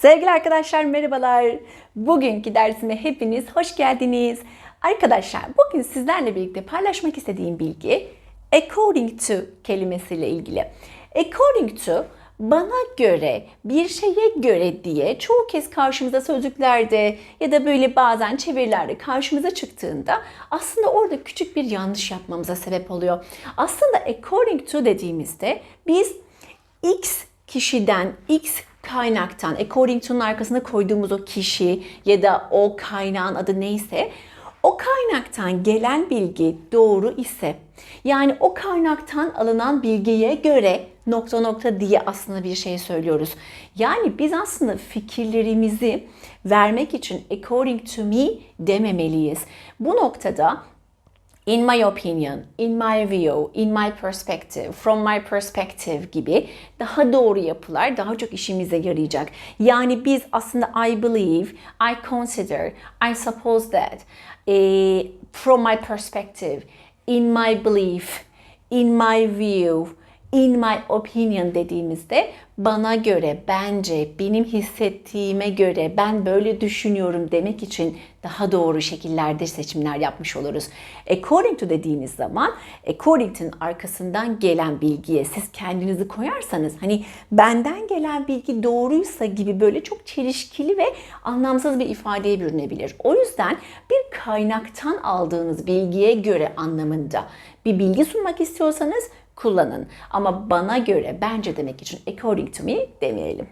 Sevgili arkadaşlar merhabalar. Bugünkü dersime hepiniz hoş geldiniz. Arkadaşlar bugün sizlerle birlikte paylaşmak istediğim bilgi according to kelimesiyle ilgili. According to bana göre, bir şeye göre diye çoğu kez karşımıza sözlüklerde ya da böyle bazen çevirilerde karşımıza çıktığında aslında orada küçük bir yanlış yapmamıza sebep oluyor. Aslında according to dediğimizde biz X kişiden, X kaynaktan, according to'nun arkasına koyduğumuz o kişi ya da o kaynağın adı neyse, o kaynaktan gelen bilgi doğru ise, yani o kaynaktan alınan bilgiye göre nokta nokta diye aslında bir şey söylüyoruz. Yani biz aslında fikirlerimizi vermek için according to me dememeliyiz. Bu noktada in my opinion, in my view, in my perspective, from my perspective gibi daha doğru yapılar daha çok işimize yarayacak. Yani biz aslında I believe, I consider, I suppose that, eh, from my perspective, in my belief, in my view, in my opinion dediğimizde bana göre, bence, benim hissettiğime göre, ben böyle düşünüyorum demek için daha doğru şekillerde seçimler yapmış oluruz. According to dediğimiz zaman according to'nun arkasından gelen bilgiye siz kendinizi koyarsanız hani benden gelen bilgi doğruysa gibi böyle çok çelişkili ve anlamsız bir ifadeye bürünebilir. O yüzden bir kaynaktan aldığınız bilgiye göre anlamında bir bilgi sunmak istiyorsanız kullanın. Ama bana göre, bence demek için according to me demeyelim.